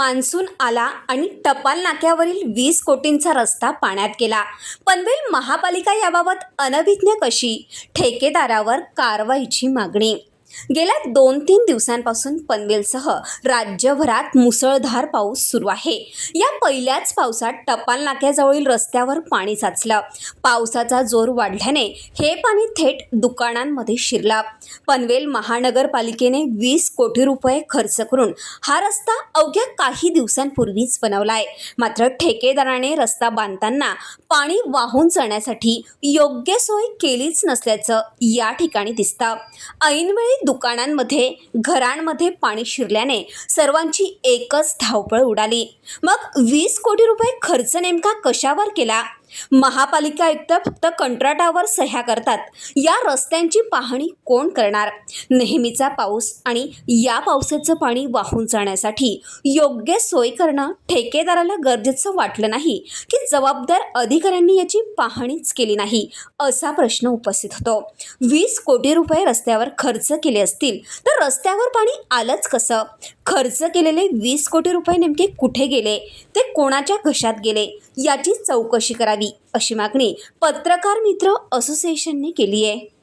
Monsoon आला आणि टपाल नाक्यावरील वीस कोटींचा रस्ता पाण्यात गेला. पनवेल महापालिका याबाबत अनभिज्ञ कशी? ठेकेदारावर कारवाईची मागणी गेल्या दोन तीन दिवसांपासून पनवेलसह राज्यभरात मुसळधार पाऊस सुरू आहे. या पहिल्याच पावसात टपाल नाक्याजवळील रस्त्यावर पाणी साचलं. पावसाचा जोर वाढल्याने हे पाणी थेट दुकानांमध्ये शिरलं. पनवेल महानगरपालिकेने वीस कोटी रुपये खर्च करून हा रस्ता अवघ्या काही दिवसांपूर्वीच बनवलाय. मात्र ठेकेदाराने रस्ता बांधताना पाणी वाहून जाण्यासाठी योग्य सोय केलीच नसल्याचं या ठिकाणी दिसतं. ऐनवेळी दुकानांमध्ये घरांमध्ये पाणी शिरल्याने सर्वांची एकच धावपळ उडाली. मग वीस कोटी रुपये खर्च नेमका कशावर केला? महापालिका आयुक्त फक्त कंत्राटावर सह्या करतात. या रस्त्यांची पाहणी कोण करणार? नेहमीचा पाऊस आणि या पावसाचं पाणी वाहून जाण्यासाठी योग्य सोय करणं ठेकेदाराला गरजेचं वाटलं नाही की जबाबदार अधिकाऱ्यांनी याची पाहणीच केली नाही असा प्रश्न उपस्थित होतो. वीस कोटी रुपये रस्त्यावर खर्च केले असतील तर रस्त्यावर पाणी आलंच कसं? खर्च केलेले वीस कोटी रुपये नेमके कुठे गेले? ते कोणाच्या घशात गेले याची चौकशी करावी अशी मागणी पत्रकार मित्र असोसिएशनने केली आहे